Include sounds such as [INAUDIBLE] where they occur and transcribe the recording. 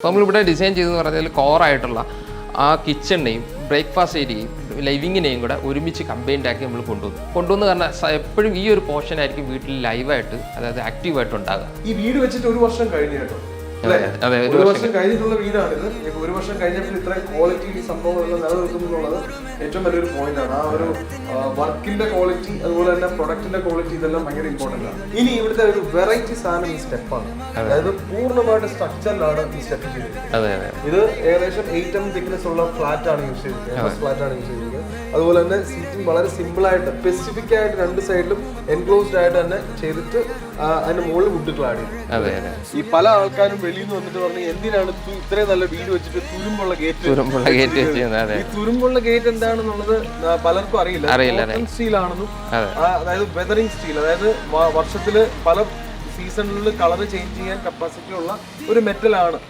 നമ്മളിവിടെ ഡിസൈൻ ചെയ്തെന്ന് പറഞ്ഞാൽ കോറായിട്ടുള്ള ആ കിച്ചണിനെയും ബ്രേക്ക്ഫാസ്റ്റ് ഏരിയയും ലൈവിങ്ങിനെയും കൂടെ ഒരുമിച്ച് കമ്പൈൻഡ് ആക്കി നമ്മൾ കൊണ്ടുവന്നു. കൊണ്ടുവന്ന് കാരണം എപ്പോഴും ഈ ഒരു പോർഷൻ ആയിരിക്കും വീട്ടിൽ ലൈവായിട്ട് അതായത് ആക്റ്റീവായിട്ട് ഉണ്ടാകുക ഈ വീട് വെച്ചിട്ട് ഒരു വർഷം കഴിഞ്ഞു അതെ, ഒരു വർഷം കഴിഞ്ഞിട്ടുള്ള വീടാണിത് ഒരു വർഷം കഴിഞ്ഞപ്പോൾ ഇത്ര ക്വാളിറ്റി സംഭവങ്ങളെല്ലാം നിലനിൽക്കുന്നു എന്നുള്ളത് ഏറ്റവും വലിയൊരു പോയിന്റ് ആണ്. ആ ഒരു വർക്കിന്റെ ക്വാളിറ്റി അതുപോലെ തന്നെ പ്രൊഡക്റ്റിന്റെ ക്വാളിറ്റി ഇതെല്ലാം ഭയങ്കര ഇമ്പോർട്ടന്റ് ആണ്. ഇനി ഇവിടുത്തെ ഒരു വെറൈറ്റി സാധനം ഈ സ്റ്റെപ്പാണ് അതായത് പൂർണമായിട്ട് സ്ട്രക്ചറിലാണ് ഈ സ്റ്റെപ്പ് ചെയ്തിരിക്കുന്നത്. ഇത് ഏകദേശം എയ്റ്റ് എം തിക്നെസ് ഉള്ള ഫ്ലാറ്റ് ആണ് യൂസ് ചെയ്തിരിക്കുന്നത്. ഫ്ലാറ്റ് ആണ് യൂസ് ചെയ്തിരിക്കുന്നത്. അതുപോലെ തന്നെ സീറ്റിംഗ് വളരെ സിമ്പിൾ ആയിട്ട് സ്പെസിഫിക് ആയിട്ട് രണ്ട് സൈഡിലും എൻക്ലോസ്ഡ് ആയിട്ട് തന്നെ ചെയ്തിട്ട് അതിന്റെ മുകളിൽ വുഡ് ആഡ് അതെ. ഈ പല ആൾക്കാരും വെളിയിൽ നിന്ന് വന്നിട്ട് പറഞ്ഞു എന്തിനാണ് ഇത്രയും നല്ല വീട് വെച്ചിട്ട് തുരുമ്പുള്ള ഗേറ്റ് തുരുമ്പുള്ള ഗേറ്റ് [LAUGHS] ഈ തുരുമ്പുള്ള ഗേറ്റ് എന്താണെന്നുള്ളത് പലർക്കും അറിയില്ല. അറിയില്ല, സ്റ്റീൽ ആണെന്നും അതെ. അതായത് വെതറിംഗ് സ്റ്റീൽ അതായത് വർഷത്തിൽ പല സീസണിൽ കളർ ചേഞ്ച് ചെയ്യാൻ കപ്പാസിറ്റി ഉള്ള ഒരു മെറ്റലാണ്